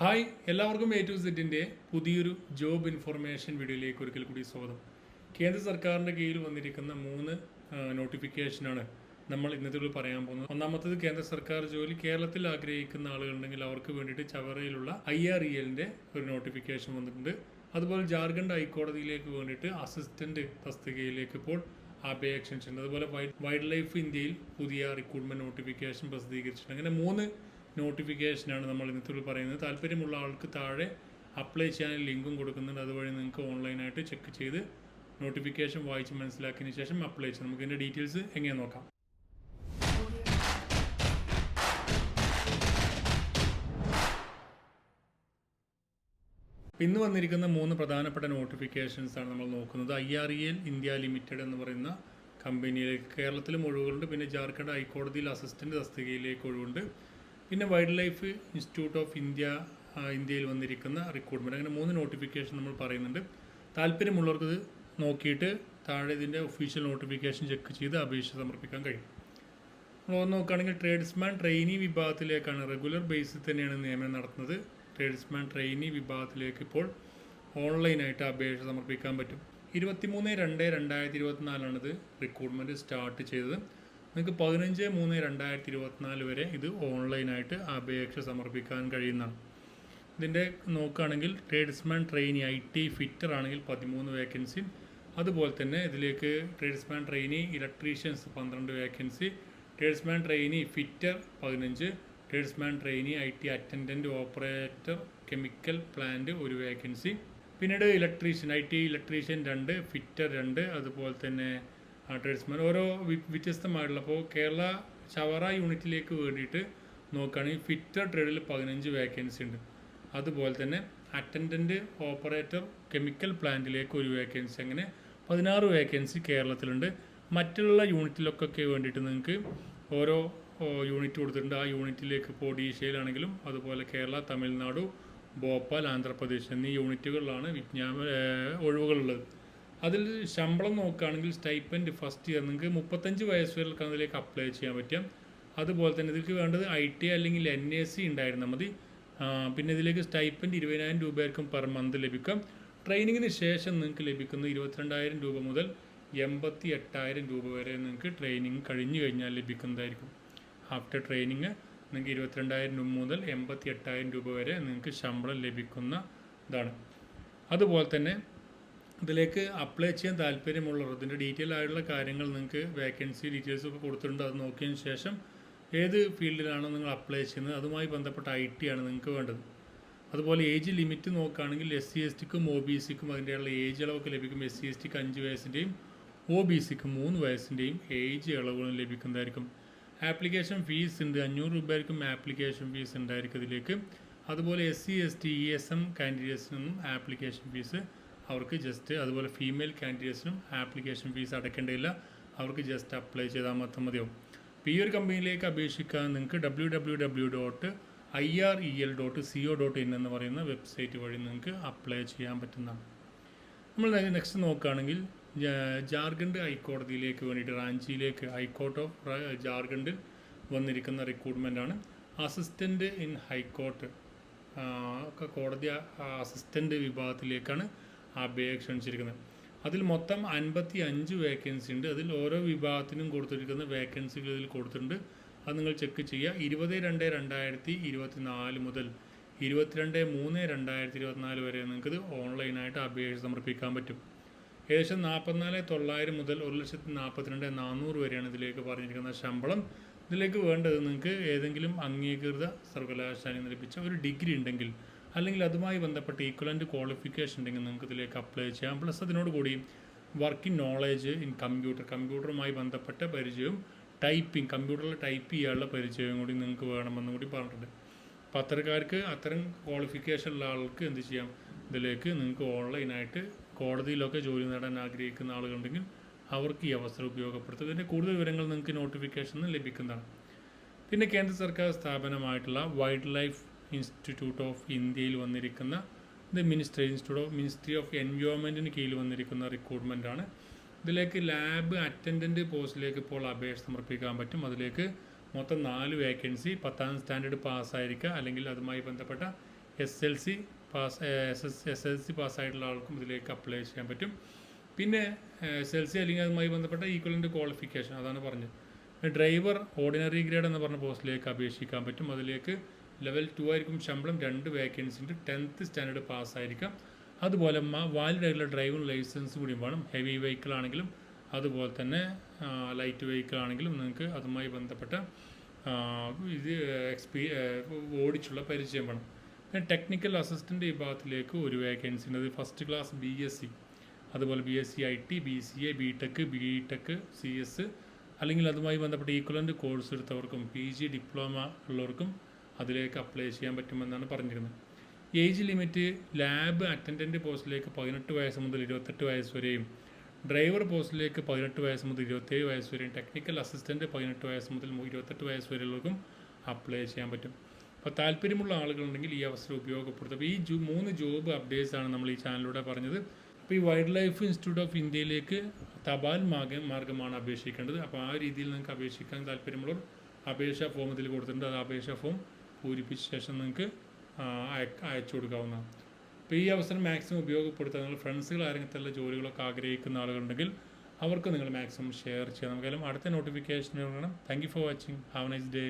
Hi എല്ലാവർക്കും A to സെറ്റിന്റെ പുതിയൊരു ജോബ് ഇൻഫർമേഷൻ വീഡിയോയിലേക്ക് ഒരിക്കൽ കൂടി സ്വാഗതം. കേന്ദ്ര സർക്കാരിന്റെ കീഴിൽ വന്നിരിക്കുന്ന മൂന്ന് നോട്ടിഫിക്കേഷനാണ് നമ്മൾ ഇന്നത്തെ ഒരു പറയാൻ പോകുന്നത്. ഒന്നാമത്തത് കേന്ദ്ര സർക്കാർ ജോലി. കേരളത്തിൽ ആഗ്രഹിക്കുന്ന ആളുകളുണ്ടെങ്കിൽ അവർക്ക് വേണ്ടിയിട്ട് ചവറയിലുള്ള ഐ ആർ ഇ എല്ലിന്റെ ഒരു നോട്ടിഫിക്കേഷൻ വന്നിട്ടുണ്ട്. അതുപോലെ ജാർഖണ്ഡ് ഹൈക്കോടതിയിലേക്ക് വേണ്ടിയിട്ട് അസിസ്റ്റന്റ് തസ്തികയിലേക്ക് ഇപ്പോൾ അപേക്ഷ അതുപോലെ വൈൽഡ് ലൈഫ് ഇന്ത്യയിൽ പുതിയ റിക്രൂട്ട്മെന്റ് നോട്ടിഫിക്കേഷൻ പ്രസിദ്ധീകരിച്ചിട്ടുണ്ട്. അങ്ങനെ മൂന്ന് നോട്ടിഫിക്കേഷനാണ് നമ്മൾ ഇന്നത്തെ പറയുന്നത്. താല്പര്യമുള്ള ആൾക്ക് താഴെ അപ്ലൈ ചെയ്യാൻ ലിങ്കും കൊടുക്കുന്നുണ്ട്. അതുവഴി നിങ്ങൾക്ക് ഓൺലൈനായിട്ട് ചെക്ക് ചെയ്ത് നോട്ടിഫിക്കേഷൻ വായിച്ച് മനസ്സിലാക്കിയതിന് ശേഷം അപ്ലൈ ചെയ്യാം. നമുക്ക് ഇതിന്റെ ഡീറ്റെയിൽസ് എങ്ങനെ നോക്കാം. ഇന്ന് വന്നിരിക്കുന്ന മൂന്ന് പ്രധാനപ്പെട്ട നോട്ടിഫിക്കേഷൻസാണ് നമ്മൾ നോക്കുന്നത്. I R E L India limited എന്ന് പറയുന്ന കമ്പനിയിലേക്ക് കേരളത്തിലും ഒഴിവുകളുണ്ട്. പിന്നെ ജാർഖണ്ഡ് ഹൈക്കോടതിയിൽ അസിസ്റ്റന്റ് തസ്തികയിലേക്ക് ഒഴിവുണ്ട്. പിന്നെ wild life institute of India ഇന്ത്യയിൽ വന്നിരിക്കുന്ന റിക്രൂട്ട്മെന്റ് അങ്ങനെ മൂന്ന് നോട്ടിഫിക്കേഷൻ നമ്മൾ പറയുന്നുണ്ട്. താല്പര്യമുള്ളവർക്ക് ഇത് നോക്കിയിട്ട് താഴെ ഇതിന്റെ ഒഫീഷ്യൽ നോട്ടിഫിക്കേഷൻ ചെക്ക് ചെയ്ത് അപേക്ഷ സമർപ്പിക്കാൻ കഴിയും. നമ്മൾ നോക്കുകയാണെങ്കിൽ ട്രേഡ്സ്മാൻ ട്രെയിനി വിഭാഗത്തിലേക്കാണ് റെഗുലർ ബേസിൽ തന്നെയാണ് നിയമനം നടത്തുന്നത്. ട്രേഡ്സ്മാൻ ട്രെയിനി വിഭാഗത്തിലേക്ക് ഇപ്പോൾ ഓൺലൈനായിട്ട് അപേക്ഷ സമർപ്പിക്കാൻ പറ്റും. ഇരുപത്തിമൂന്ന് രണ്ട് രണ്ടായിരത്തി ഇരുപത്തിനാലാണിത് റിക്രൂട്ട്മെന്റ് സ്റ്റാർട്ട് ചെയ്തത്. നിങ്ങൾക്ക് പതിനഞ്ച് മൂന്ന് രണ്ടായിരത്തി ഇരുപത്തിനാല് വരെ ഇത് ഓൺലൈനായിട്ട് അപേക്ഷ സമർപ്പിക്കാൻ കഴിയുന്നതാണ്. ഇതിന്റെ നോക്കുകയാണെങ്കിൽ tradesman trainee I T fitter ആണെങ്കിൽ പതിമൂന്ന് വേക്കൻസി അതുപോലെ തന്നെ ഇതിലേക്ക് ട്രേഡ്സ്മാൻ ട്രെയിനി ഇലക്ട്രീഷ്യൻസ് പന്ത്രണ്ട് വേക്കൻസി ട്രേഡ്സ്മാൻ ട്രെയിനി ഫിറ്റർ പതിനഞ്ച് tradesman trainee I T attendant operator chemical plant ഒരു വേക്കൻസി പിന്നീട് ഇലക്ട്രീഷ്യൻ ഐ ടി ഇലക്ട്രീഷ്യൻ രണ്ട് ഫിറ്റർ രണ്ട് അതുപോലെ തന്നെ ട്രേഡ്സ്മാൻ ഓരോ വ്യത്യസ്തമായിട്ടുള്ള. അപ്പോൾ കേരള ചവറ യൂണിറ്റിലേക്ക് വേണ്ടിയിട്ട് നോക്കുകയാണെങ്കിൽ ഫിറ്റർ ട്രേഡിൽ പതിനഞ്ച് വേക്കൻസി ഉണ്ട്. അതുപോലെ തന്നെ അറ്റൻഡന്റ് ഓപ്പറേറ്റർ കെമിക്കൽ പ്ലാന്റിലേക്ക് ഒരു വേക്കൻസി അങ്ങനെ പതിനാറ് വേക്കൻസി കേരളത്തിലുണ്ട്. മറ്റുള്ള യൂണിറ്റിലൊക്കെ വേണ്ടിയിട്ട് നിങ്ങൾക്ക് ഓരോ യൂണിറ്റ് കൊടുത്തിട്ടുണ്ട്. ആ യൂണിറ്റിലേക്ക് ഇപ്പോൾ ഒഡീഷയിലാണെങ്കിലും അതുപോലെ കേരള തമിഴ്നാടു ഭോപ്പാൽ ആന്ധ്രാപ്രദേശ് എന്നീ യൂണിറ്റുകളിലാണ് വിജ്ഞാപ ഏഹ് ഒഴിവുകളുള്ളത്. അതിൽ ശമ്പളം നോക്കുകയാണെങ്കിൽ സ്റ്റൈപ്പൻഡ് ഫസ്റ്റ് ഇയർ നിങ്ങൾക്ക് മുപ്പത്തഞ്ച് വയസ്സ് വരെ അതിലേക്ക് അപ്ലൈ ചെയ്യാൻ പറ്റും. അതുപോലെ തന്നെ ഇതിലേക്ക് വേണ്ടത് ഐ ടി അല്ലെങ്കിൽ എൻ എ സി ഉണ്ടായിരുന്നാൽ മതി. പിന്നെ ഇതിലേക്ക് സ്റ്റൈപ്പൻഡ് ഇരുപതിനായിരം രൂപയായിരിക്കും പെർ മന്ത് ലഭിക്കും. ട്രെയിനിങ്ങിന് ശേഷം നിങ്ങൾക്ക് ലഭിക്കുന്നത് ഇരുപത്തിരണ്ടായിരം രൂപ മുതൽ എൺപത്തി എട്ടായിരം രൂപ വരെ നിങ്ങൾക്ക് ട്രെയിനിങ് കഴിഞ്ഞു കഴിഞ്ഞാൽ ലഭിക്കുന്നതായിരിക്കും. ആഫ്റ്റർ ട്രെയിനിങ് നിങ്ങൾക്ക് ഇരുപത്തിരണ്ടായിരം രൂപ മുതൽ എൺപത്തി എട്ടായിരം രൂപ വരെ നിങ്ങൾക്ക് ശമ്പളം ലഭിക്കുന്ന ഇതാണ് അതുപോലെ തന്നെ ഇതിലേക്ക് അപ്ലൈ ചെയ്യാൻ താല്പര്യമുള്ളവർ ഇതിന്റെ ഡീറ്റെയിൽ ആയിട്ടുള്ള കാര്യങ്ങൾ നിങ്ങൾക്ക് വേക്കൻസി ഡീറ്റെയിൽസ് ഒക്കെ കൊടുത്തിട്ടുണ്ട് അത് നോക്കിയതിന് ശേഷം ഏത് ഫീൽഡിലാണോ നിങ്ങൾ അപ്ലൈ ചെയ്യുന്നത് അതുമായി ബന്ധപ്പെട്ട ഐ ടി ആണ് നിങ്ങൾക്ക് വേണ്ടത്. അതുപോലെ ഏജ് ലിമിറ്റ് നോക്കുകയാണെങ്കിൽ എസ് സി എസ് ടിക്കും ഒ ബി സിക്കും അതിന്റെയുള്ള ഏജ് ഇളവൊക്കെ ലഭിക്കും. എസ് സി എസ് ടിക്ക് അഞ്ച് വയസ്സിന്റെയും ഒ ബി സിക്ക് മൂന്ന് വയസ്സിന്റെയും ഏജ് ഇളവുകളും ലഭിക്കുന്നതായിരിക്കും. ആപ്ലിക്കേഷൻ ഫീസ് ഉണ്ട് അഞ്ഞൂറ് രൂപ ആയിരിക്കും ആപ്ലിക്കേഷൻ ഫീസ് ഉണ്ടായിരിക്കും ഇതിലേക്ക്. അതുപോലെ S C S T E S M കാൻഡിഡേറ്റ്സിനും application fees അവർക്ക് ജസ്റ്റ് അതുപോലെ ഫീമെയിൽ കാൻഡിഡേറ്റ്സിനും ആപ്ലിക്കേഷൻ ഫീസ് അടയ്ക്കേണ്ടതില്ല. അവർക്ക് ജസ്റ്റ് അപ്ലൈ ചെയ്താൽ മാത്രം മതിയാവും. അപ്പോൾ ഈ ഒരു കമ്പനിയിലേക്ക് അപേക്ഷിക്കാൻ നിങ്ങൾക്ക് W W W dot I R E L dot C O dot in എന്ന് പറയുന്ന വെബ്സൈറ്റ് വഴി നിങ്ങൾക്ക് അപ്ലൈ ചെയ്യാൻ പറ്റുന്നതാണ്. നമ്മൾ നെക്സ്റ്റ് നോക്കുകയാണെങ്കിൽ ജാർഖണ്ഡ് ഹൈക്കോടതിയിലേക്ക് വേണ്ടിയിട്ട് റാഞ്ചിയിലേക്ക് ഹൈക്കോർട്ട് ഓഫ് ജാർഖണ്ഡിൽ വന്നിരിക്കുന്ന റിക്രൂട്ട്മെന്റ് ആണ്. അസിസ്റ്റന്റ് ഇൻ ഹൈക്കോർട്ട് കോടതി അസിസ്റ്റന്റ് വിഭാഗത്തിലേക്കാണ് അപേക്ഷ ക്ഷണിച്ചിരിക്കുന്നത് അതിൽ മൊത്തം അൻപത്തി അഞ്ച് വേക്കൻസി ഉണ്ട്. അതിൽ ഓരോ വിഭാഗത്തിനും കൊടുത്തിരിക്കുന്ന വേക്കൻസികൾ ഇതിൽ കൊടുത്തിട്ടുണ്ട്. അത് നിങ്ങൾ ചെക്ക് ചെയ്യുക. ഇരുപത് രണ്ട് രണ്ടായിരത്തി ഇരുപത്തി നാല് മുതൽ ഇരുപത്തിരണ്ട് മൂന്ന് രണ്ടായിരത്തി ഇരുപത്തിനാല് വരെ നിങ്ങൾക്കിത് ഓൺലൈനായിട്ട് അപേക്ഷ സമർപ്പിക്കാൻ പറ്റും. ഏകദേശം നാൽപ്പത്തിനാല് തൊള്ളായിരം മുതൽ ഒരു ലക്ഷത്തി നാൽപ്പത്തിരണ്ട് നാനൂറ് വരെയാണ് ഇതിലേക്ക് പറഞ്ഞിരിക്കുന്ന ശമ്പളം. ഇതിലേക്ക് വേണ്ടത് നിങ്ങൾക്ക് ഏതെങ്കിലും അംഗീകൃത സർവകലാശാലയിൽ നിന്ന് ലഭിച്ച ഒരു ഡിഗ്രി ഉണ്ടെങ്കിൽ അല്ലെങ്കിൽ അതുമായി ബന്ധപ്പെട്ട് ഈക്വലന്റ് ക്വാളിഫിക്കേഷൻ ഉണ്ടെങ്കിൽ നിങ്ങൾക്ക് ഇതിലേക്ക് അപ്ലൈ ചെയ്യാം. പ്ലസ് അതിനോട് കൂടി വർക്കിംഗ് നോളേജ് ഇൻ കമ്പ്യൂട്ടർ കമ്പ്യൂട്ടറുമായി ബന്ധപ്പെട്ട പരിചയവും ടൈപ്പിംഗ് കമ്പ്യൂട്ടറിൽ ടൈപ്പ് ചെയ്യാനുള്ള പരിചയവും കൂടി നിങ്ങൾക്ക് വേണമെന്നും കൂടി പറഞ്ഞിട്ടുണ്ട്. അപ്പോൾ അത്തരക്കാർക്ക് അത്തരം ക്വാളിഫിക്കേഷൻ ഉള്ള ആൾക്ക് എന്ത് ചെയ്യാം? ഇതിലേക്ക് നിങ്ങൾക്ക് ഓൺലൈനായിട്ട് കോടതിയിലൊക്കെ ജോലി നേടാൻ ആഗ്രഹിക്കുന്ന ആളുകളുണ്ടെങ്കിൽ അവർക്ക് ഈ അവസരം ഉപയോഗപ്പെടുത്തും ഇതിന്റെ കൂടുതൽ വിവരങ്ങൾ നിങ്ങൾക്ക് നോട്ടിഫിക്കേഷനിൽ ലഭിക്കുന്നതാണ്. പിന്നെ കേന്ദ്ര സർക്കാർ സ്ഥാപനമായിട്ടുള്ള വൈൽഡ് ലൈഫ് ഇൻസ്റ്റിറ്റ്യൂട്ട് ഓഫ് ഇന്ത്യയിൽ വന്നിരിക്കുന്ന ഇത് ministry institute of ministry of എൻവയോൺമെന്റിന് കീഴിൽ വന്നിരിക്കുന്ന റിക്രൂട്ട്മെന്റ് ആണ്. ഇതിലേക്ക് ലാബ് അറ്റൻഡന്റ് പോസ്റ്റിലേക്ക് ഇപ്പോൾ അപേക്ഷ സമർപ്പിക്കാൻ പറ്റും. അതിലേക്ക് മൊത്തം നാല് വേക്കൻസി പത്താം സ്റ്റാൻഡേർഡ് പാസ്സായിരിക്കുക അല്ലെങ്കിൽ അതുമായി ബന്ധപ്പെട്ട S L C pass S S S L C പാസ്സായിട്ടുള്ള ആൾക്കും ഇതിലേക്ക് അപ്ലൈ ചെയ്യാൻ പറ്റും. പിന്നെ എസ് എൽ സി അല്ലെങ്കിൽ അതുമായി ബന്ധപ്പെട്ട ഈക്വലന്റ് ക്വാളിഫിക്കേഷൻ അതാണ് പറഞ്ഞത്. ഡ്രൈവർ ഓർഡിനറി ഗ്രേഡ് എന്ന് പറഞ്ഞ പോസ്റ്റിലേക്ക് അപേക്ഷിക്കാൻ പറ്റും. അതിലേക്ക് ലെവൽ ടു ആയിരിക്കും ശമ്പളം രണ്ട് വേക്കൻസി ഉണ്ട് ടെൻത്ത് സ്റ്റാൻഡേർഡ് പാസ്സായിരിക്കാം. അതുപോലെ വാലിഡ് ആയിട്ടുള്ള ഡ്രൈവിംഗ് ലൈസൻസ് കൂടി വേണം. ഹെവി വെഹിക്കിൾ ആണെങ്കിലും അതുപോലെ തന്നെ ലൈറ്റ് വെഹിക്കിൾ ആണെങ്കിലും നിങ്ങൾക്ക് അതുമായി ബന്ധപ്പെട്ട ഇത് എക്സ്പീ ഓടിച്ചുള്ള പരിചയം വേണം. പിന്നെ ടെക്നിക്കൽ അസിസ്റ്റന്റ് വിഭാഗത്തിലേക്ക് ഒരു വേക്കൻസി ഉണ്ട് അത് first class B S C. അതുപോലെ B S C I T B C A B tech B tech C S. അല്ലെങ്കിൽ അതുമായി ബന്ധപ്പെട്ട ഈക്വലന്റ് കോഴ്സ് എടുത്തവർക്കും പി ജി ഡിപ്ലോമ ഉള്ളവർക്കും അതിലേക്ക് അപ്ലൈ ചെയ്യാൻ പറ്റുമെന്നാണ് പറഞ്ഞിരുന്നത്. ഏജ് ലിമിറ്റ് ലാബ് അറ്റൻഡന്റ് പോസ്റ്റിലേക്ക് പതിനെട്ട് വയസ്സ് മുതൽ ഇരുപത്തെട്ട് വയസ്സ് വരെയും ഡ്രൈവർ പോസ്റ്റിലേക്ക് പതിനെട്ട് വയസ്സ് മുതൽ ഇരുപത്തേഴ് വയസ്സ് വരെയും ടെക്നിക്കൽ അസിസ്റ്റന്റ് പതിനെട്ട് വയസ്സ് മുതൽ ഇരുപത്തെട്ട് വയസ്സ് വരെയുള്ളവർക്കും അപ്ലൈ ചെയ്യാൻ പറ്റും. അപ്പോൾ താല്പര്യമുള്ള ആളുകളുണ്ടെങ്കിൽ ഈ അവസരം ഉപയോഗപ്പെടുത്തും അപ്പോൾ ഈ ജോ മൂന്ന് ജോബ് അപ്ഡേറ്റ്സ് ആണ് നമ്മൾ ഈ ചാനലിലൂടെ പറഞ്ഞത്. അപ്പോൾ ഈ വൈൽഡ് ലൈഫ് ഇൻസ്റ്റിറ്റ്യൂട്ട് ഓഫ് ഇന്ത്യയിലേക്ക് തപാൽ മാർഗ മാർഗമാണ് അപേക്ഷിക്കേണ്ടത്. അപ്പോൾ ആ രീതിയിൽ നിങ്ങൾക്ക് അപേക്ഷിക്കാൻ താല്പര്യമുള്ളവർ അപേക്ഷാ ഫോം ഇതിൽ കൊടുത്തിട്ടുണ്ട്. അത് അപേക്ഷാ ഫോം പൂരിപ്പിച്ച ശേഷം നിങ്ങൾക്ക് അയച്ചു കൊടുക്കാവുന്നതാണ്. അപ്പോൾ ഈ അവസരം മാക്സിമം ഉപയോഗപ്പെടുത്താൻ നിങ്ങൾ ഫ്രണ്ട്സുകൾ ആരെങ്കിലും ജോലികളൊക്കെ ആഗ്രഹിക്കുന്ന ആളുകളുണ്ടെങ്കിൽ അവർക്ക് നിങ്ങൾ മാക്സിമം ഷെയർ ചെയ്യാം. നമുക്കെല്ലാം അടുത്ത നോട്ടിഫിക്കേഷൻ വേണം thank you for watching have nice day